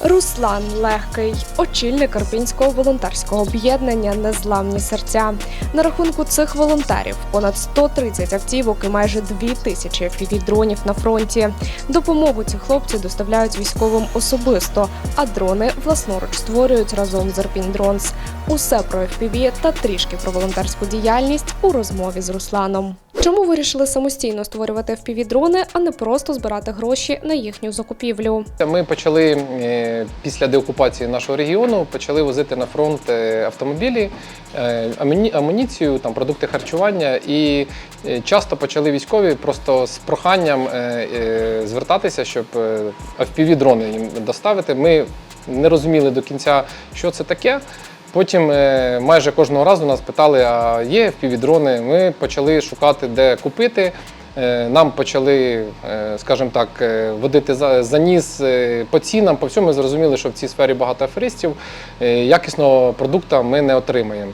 Руслан Легкий, очільник Карпінського волонтерського об'єднання Незламні серця. На рахунку цих волонтерів понад 130 автівок і майже 2 тисячі FPV-дронів на фронті. Допомогу ці хлопці доставляють військовим особисто, а дрони власноруч створюють разом з Drones. Усе про FPV та трішки про волонтерську діяльність у розмові з Русланом. Чому вирішили самостійно створювати FPV-дрони, а не просто збирати гроші на їхню закупівлю? Ми почали е, після деокупації нашого регіону почали возити на фронт е, автомобілі, е, амуніцію, там продукти харчування, і часто почали військові просто з проханням звертатися, щоб FPV-дрони їм доставити. Ми не розуміли до кінця, що це таке. Потім е, майже кожного разу нас питали, а є FPV-дрони. Ми почали шукати, де купити. Е, Нам почали, е, скажімо так, водити за, ніс по цінам, по всьому Ми зрозуміли, що в цій сфері багато аферистів. Якісного продукту ми не отримаємо.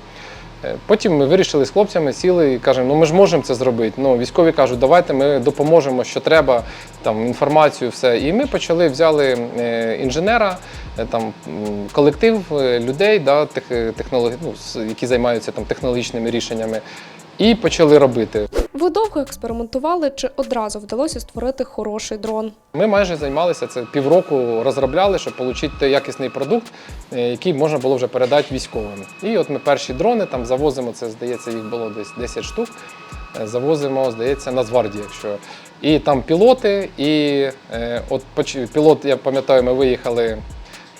Е, Потім ми вирішили з хлопцями, сіли і кажемо, ну ми ж можемо це зробити. Ну, військові кажуть, давайте ми допоможемо, що треба, там, інформацію, все. І ми почали, взяли е, інженера, е, там, колектив людей, да, тех, ну, які займаються там, технологічними рішеннями, і почали робити. Ви довго експериментували чи одразу вдалося створити хороший дрон? Ми майже займалися це півроку, розробляли, щоб отримати якісний продукт, е, який можна було вже передати військовим. І от ми перші дрони там завозимо, це здається, їх було десь 10 штук. е, Завозимо, здається, Нацгвардії, якщо. І там пілоти, і е, от пілот, я пам'ятаю, ми виїхали.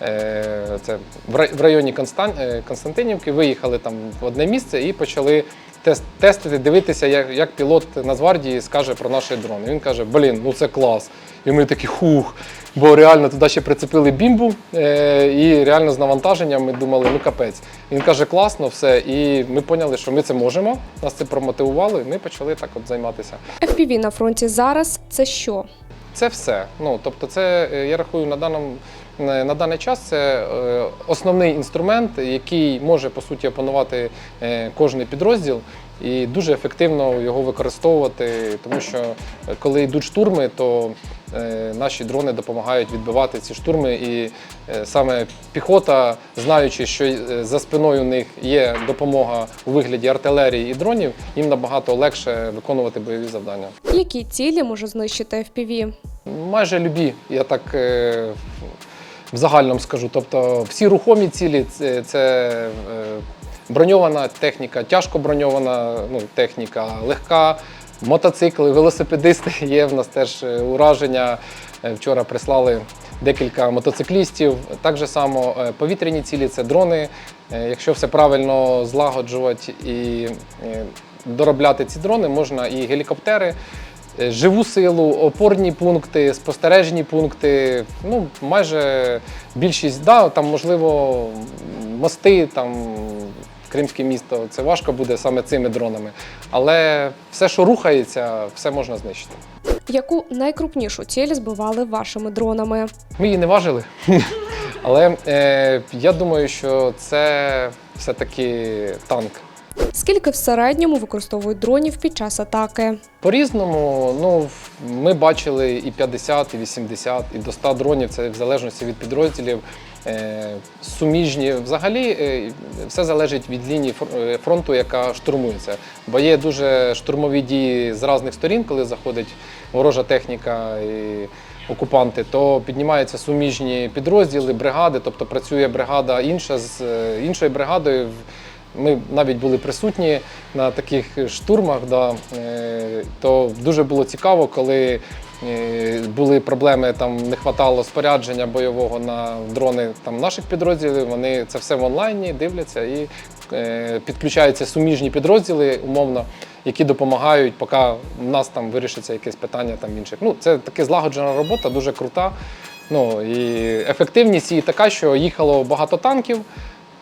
е, Це в районі Констан... Константинівки виїхали там в одне місце і почали тест- тестити, дивитися, як, як пілот Нацгвардії скаже про наші дрони. Він каже: Блін, ну це клас. І ми такі хух. Бо реально туди ще прицепили бімбу, е, і реально з навантаженням ми думали, ну капець. Він каже, класно, все. І ми поняли, що ми це можемо. Нас це промотивувало, і ми почали так от займатися. FPV на фронті зараз це що? Це все. Ну тобто, це е, я рахую на даному на на даний час це е, основний інструмент, який може по суті опанувати е, кожний підрозділ. І дуже ефективно його використовувати, тому що е, коли йдуть штурми, то е, наші дрони допомагають відбивати ці штурми. І е, саме піхота, знаючи, що за спиною у них є допомога у вигляді артилерії і дронів, їм набагато легше виконувати бойові завдання. Які цілі може знищити FPV? Майже любі, я так в загальному скажу. Тобто всі рухомі цілі це, броньована техніка, тяжко броньована ну, техніка, легка, мотоцикли, велосипедисти. Є в нас теж е, ураження. Е, Вчора прислали декілька мотоциклістів. Так же само е, повітряні цілі це дрони. Якщо все правильно злагоджувати і доробляти ці дрони, можна і гелікоптери. Живу силу, опорні пункти, спостережні пункти. Ну, майже більшість, да, там, можливо, мости, там, Кримське місто, це важко буде саме цими дронами. Але все, що рухається, все можна знищити. Яку найкрупнішу ціль збивали вашими дронами? Ми її не важили. Але е, я думаю, що це все-таки танк. Скільки в середньому використовують дронів під час атаки? По-різному, ну, ми бачили і 50, і 80, і до 100 дронів, це в залежності від підрозділів. Е, Суміжні. Взагалі е, все залежить від лінії е, фронту, яка штурмується. Бо є дуже штурмові дії з різних сторін, коли заходить ворожа техніка і окупанти, то піднімаються суміжні підрозділи, бригади, тобто працює бригада інша з іншою бригадою. Ми навіть були присутні на таких штурмах. Да. Е, То дуже було цікаво, коли е, були проблеми, там не вистачало спорядження бойового на дрони там, наших підрозділів. Вони це все в онлайні дивляться і е, підключаються суміжні підрозділи, умовно, які допомагають, поки в нас там вирішиться якесь питання там інших. Ну, це таки злагоджена робота, дуже крута. Ну і ефективність її така, що їхало багато танків.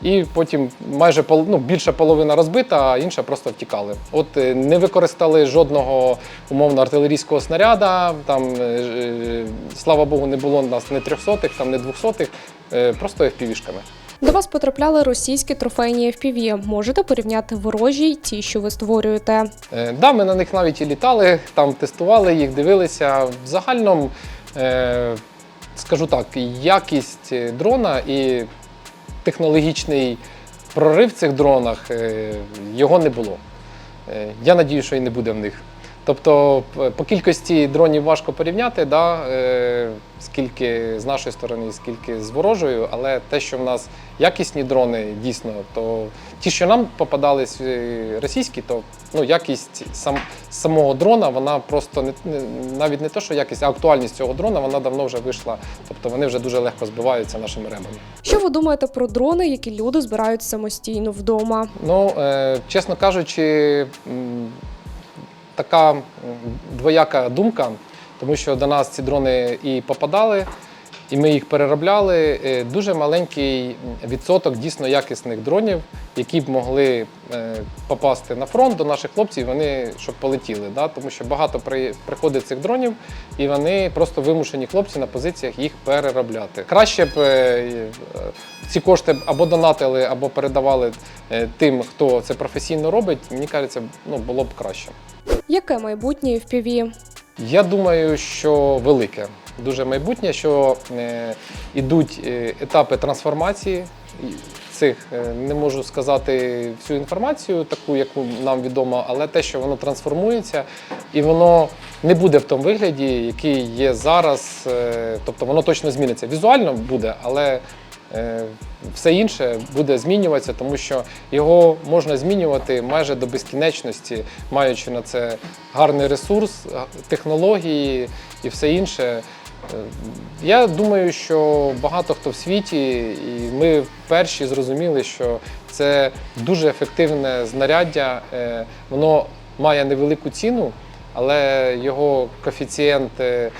І потім майже ну, більша половина розбита, а інша просто втікали. От е, не використали жодного умовно артилерійського снаряда. Там, е, е, слава Богу, не було у нас не трьохсотих, там не двохсотих, просто FPV-шками. До вас потрапляли російські трофейні FPV. Можете порівняти ворожі й ті, що ви створюєте? Е, Да, ми на них навіть і літали, там тестували їх, дивилися. В загальному, е, скажу так, якість дрона і технологічний прорив в цих дронах е, його не було. Е, Я надію, що і не буде в них. Тобто по кількості дронів важко порівняти, да, е, скільки з нашої сторони, скільки з ворожою, але те, що в нас якісні дрони, дійсно, то ті, що нам попадались е, російські, то ну, якість сам, самого дрона, вона просто не, не навіть не то, що якість, а актуальність цього дрона, вона давно вже вийшла. Тобто вони вже дуже легко збиваються нашими ребами. Що ви думаєте про дрони, які люди збирають самостійно вдома? Ну, е, чесно кажучи, така двояка думка, тому що до нас ці дрони і попадали, і ми їх переробляли. Е, Дуже маленький відсоток дійсно якісних дронів, які б могли е, попасти на фронт до наших хлопців, вони щоб полетіли. Да? Тому що багато приходить цих дронів, і вони просто вимушені хлопці на позиціях їх переробляти. Краще б е, ці кошти або донатили, або передавали тим, хто це професійно робить. Мені кажеться, ну було б краще. Яке майбутнє FPV? Я думаю, що велике, дуже майбутнє, що е, ідуть е, етапи трансформації цих. е, не можу сказати всю інформацію, таку, яку нам відомо, але те, що воно трансформується, і воно не буде в тому вигляді, який є зараз. е, тобто воно точно зміниться. Візуально буде, але е, все інше буде змінюватися, тому що його можна змінювати майже до безкінечності, маючи на це гарний ресурс, технології і все інше. Е, Я думаю, що багато хто в світі, і ми перші зрозуміли, що це дуже ефективне знаряддя. Е, Воно має невелику ціну, але його коефіцієнт е,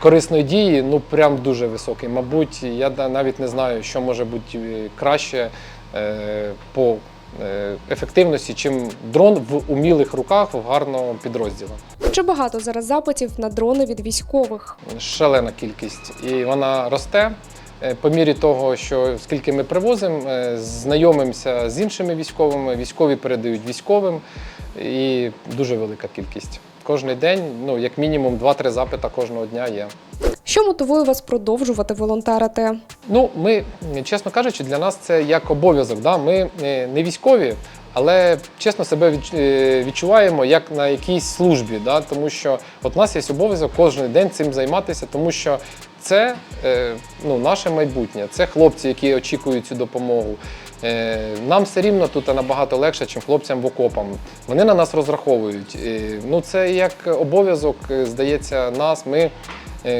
корисної дії ну прям дуже високий. Мабуть, я навіть не знаю, що може бути е, краще е, по е, ефективності, чим дрон в умілих руках в гарного підрозділу. Чи багато зараз запитів на дрони від військових? шалена кількість, і вона росте. По мірі того, що скільки ми привозимо, знайомимося з іншими військовими, військові передають військовим, і дуже велика кількість. Кожний день, ну як мінімум, 2-3 запита кожного дня є. Що мотивує вас продовжувати волонтерити? Ну, ми, чесно кажучи, для нас це як обов'язок. Да? Ми е, не військові, але чесно себе е, відчуваємо як на якійсь службі. Да? Тому що от у нас є обов'язок кожен день цим займатися, тому що це е, ну, наше майбутнє, це хлопці, які очікують цю допомогу. Е, Нам все рівно тут набагато легше, ніж хлопцям в окопам. Вони на нас розраховують. Е, Ну, це як обов'язок, е, здається, нас. Ми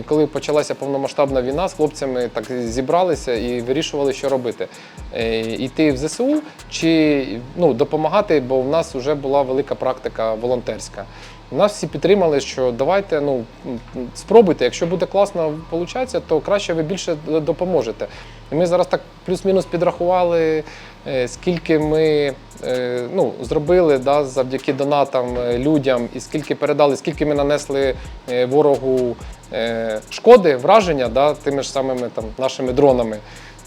Коли почалася повномасштабна війна, з хлопцями так зібралися і вирішували, що робити. Е, Йти в ЗСУ чи ну, допомагати, бо в нас вже була велика практика волонтерська. Нас всі підтримали, що давайте ну, спробуйте, якщо буде класно виходить, то краще ви більше допоможете. І ми зараз так плюс-мінус підрахували, е, скільки ми е, ну, зробили да, завдяки донатам е, людям, і скільки передали, скільки ми нанесли е, ворогу е, шкоди, враження да, тими ж самими там, нашими дронами.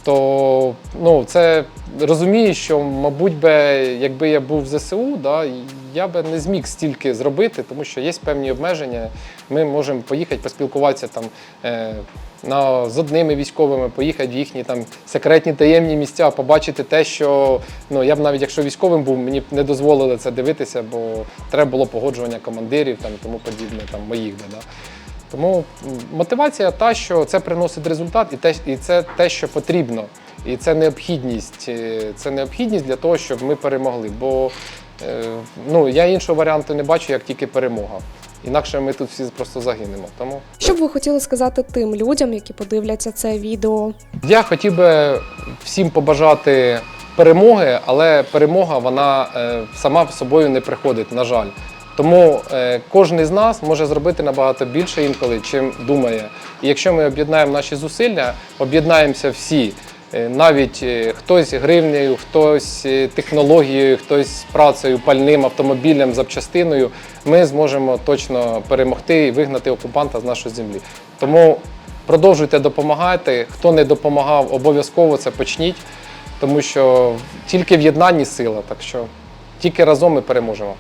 То ну, це розумію, що, мабуть, би, якби я був в ЗСУ, да, я би не зміг стільки зробити, тому що є певні обмеження. Ми можемо поїхати поспілкуватися там, е, на, з одними військовими, поїхати в їхні там секретні таємні місця, побачити те, що ну, я б навіть якщо військовим був, мені б не дозволили це дивитися, бо треба було погоджування командирів там, і тому подібне, там, моїх би. Да. Тому мотивація та, що це приносить результат, і, те, і це те, що потрібно. І це необхідність. е, Це необхідність для того, щоб ми перемогли. Бо е, ну, я іншого варіанту не бачу, як тільки перемога. Інакше ми тут всі просто загинемо. Тому Що б ви хотіли сказати тим людям, які подивляться це відео? я хотів би всім побажати перемоги, але перемога вона е, сама собою не приходить, на жаль. Тому е, кожен з нас може зробити набагато більше інколи, чим думає. І якщо ми об'єднаємо наші зусилля, об'єднаємося всі. Е, Навіть е, хтось гривнею, хтось технологією, хтось працею, пальним, автомобілем, запчастиною, ми зможемо точно перемогти і вигнати окупанта з нашої землі. Тому продовжуйте допомагати. Хто не допомагав, обов'язково це почніть, тому що тільки в єднанні сила, так що тільки разом ми переможемо.